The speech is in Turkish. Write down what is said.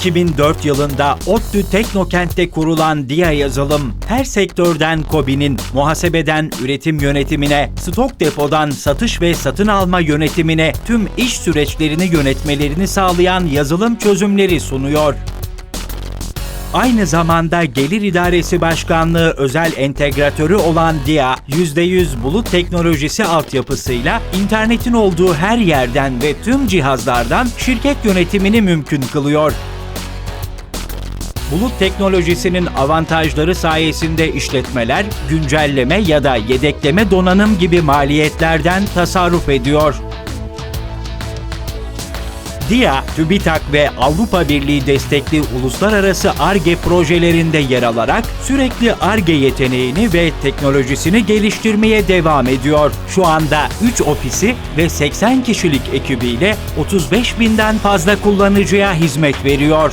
2004 yılında ODTÜ Teknokent'te kurulan DIA Yazılım, her sektörden KOBİ'nin muhasebeden üretim yönetimine, stok depodan satış ve satın alma yönetimine tüm iş süreçlerini yönetmelerini sağlayan yazılım çözümleri sunuyor. Aynı zamanda Gelir İdaresi Başkanlığı özel entegratörü olan DIA, %100 bulut teknolojisi altyapısıyla internetin olduğu her yerden ve tüm cihazlardan şirket yönetimini mümkün kılıyor. Bulut teknolojisinin avantajları sayesinde işletmeler güncelleme ya da yedekleme donanım gibi maliyetlerden tasarruf ediyor. DIA, TÜBİTAK ve Avrupa Birliği destekli uluslararası ARGE projelerinde yer alarak sürekli ARGE yeteneğini ve teknolojisini geliştirmeye devam ediyor. Şu anda 3 ofisi ve 80 kişilik ekibiyle 35 binden fazla kullanıcıya hizmet veriyor.